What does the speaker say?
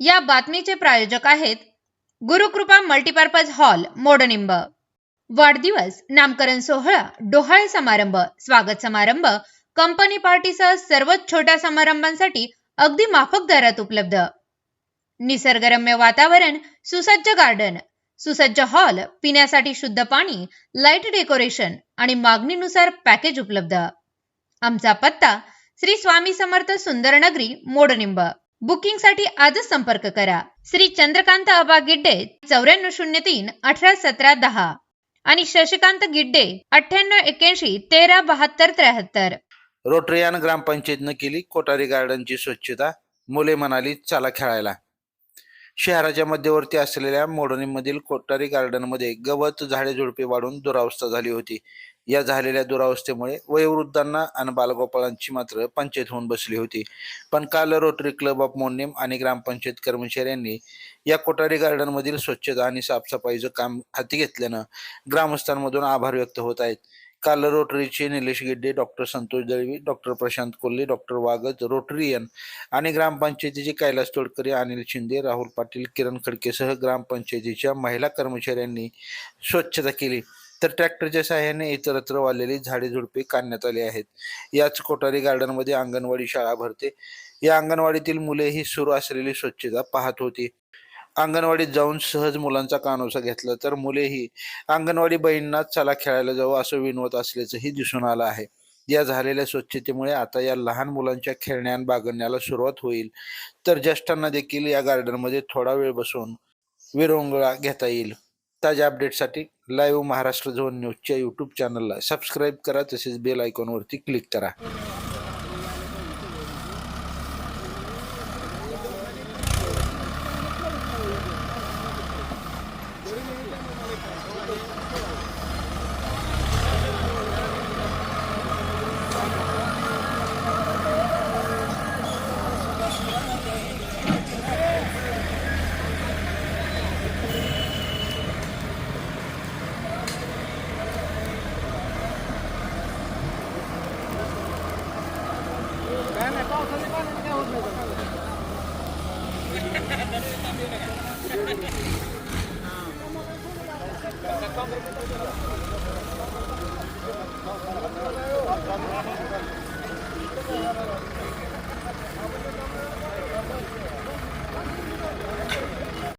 या बातमीचे प्रायोजक आहेत गुरुकृपा मल्टीपर्पज हॉल मोडनिंब. वाढदिवस नामकरण सोहळा डोहाळे समारंभ स्वागत समारंभ कंपनी पार्टीसह सर्वच छोट्या समारंभांसाठी अगदी माफक दरात उपलब्ध. निसर्गरम्य वातावरण सुसज्ज गार्डन सुसज्ज हॉल पिण्यासाठी शुद्ध पाणी लाइट डेकोरेशन आणि मागणीनुसार पॅकेज उपलब्ध. आमचा पत्ता श्री स्वामी समर्थ सुंदरनगरी मोडनिंब. बुकिंगसाठी आजच संपर्क करा. श्री चंद्रकांत अबा गिड्डे चौऱ्याण्णव शून्य तीन अठरा सतरा दहा. आणि शशिकांत गिड्डे अठ्ठ्याण्णव एक्याऐंशी तेरा बहात्तर त्र्याहत्तर. रोटरियान ग्रामपंचायतनं केली कोठारी गार्डनची स्वच्छता. मुले म्हणाली चला खेळायला. शहराच्या मध्यवर्ती असलेल्या मोडणीमधील कोठारी गार्डनमध्ये गवत झाडे झुडपे वाढून दुरावस्था झाली होती. या झालेल्या दुरावस्थेमुळे वयोवृद्धांना आणि बालगोपाळांची मात्र पंचायत होऊन बसली होती. पण काल रोटरी क्लब ऑफ मोन्नेम आणि ग्रामपंचायत कर्मचाऱ्यांनी या कोठारी गार्डनमधील स्वच्छता आणि साफसफाईचं काम हाती घेतल्यानं ग्रामस्थांमधून आभार व्यक्त होत आहेत. काल रोटरीचे Nilesh Gidde doctor Santosh Dalvi doctor Prashant Kolhe doctor वागत रोटरीयन आणि ग्रामपंचायतीचे कैलास तोडकरी अनिल शिंदे राहुल पाटील किरण खडकेसह ग्रामपंचायतीच्या महिला कर्मचाऱ्यांनी स्वच्छता केली. तर ट्रॅक्टरच्या सहाय्याने इतरत्र वाढलेली झाडे झुडपे काढण्यात आली आहेत. याच कोठारी गार्डनमध्ये अंगणवाडी शाळा भरते. या अंगणवाडीतील मुले ही सुरू असलेली स्वच्छता पाहत होती. अंगणवाडीत जाऊन सहज मुलांचा कानोसा घेतला तर मुलेही अंगणवाडी बहिणींना चला खेळायला जाऊ असं विनवत असल्याचंही दिसून आलं आहे. या झालेल्या स्वच्छतेमुळे आता या लहान मुलांच्या खेळण्या बागडण्याला सुरुवात होईल. तर ज्येष्ठांना देखील या गार्डनमध्ये थोडा वेळ बसून विरंगुळा घेता येईल. ताज्या अपडेटसाठी लाईव्ह महाराष्ट्र झोन न्यूजच्या यूट्यूब चॅनलला सबस्क्राईब करा. तसेच बेल आयकॉनवरती क्लिक करा. नाही पावसाने पाण्याने काय होत नाही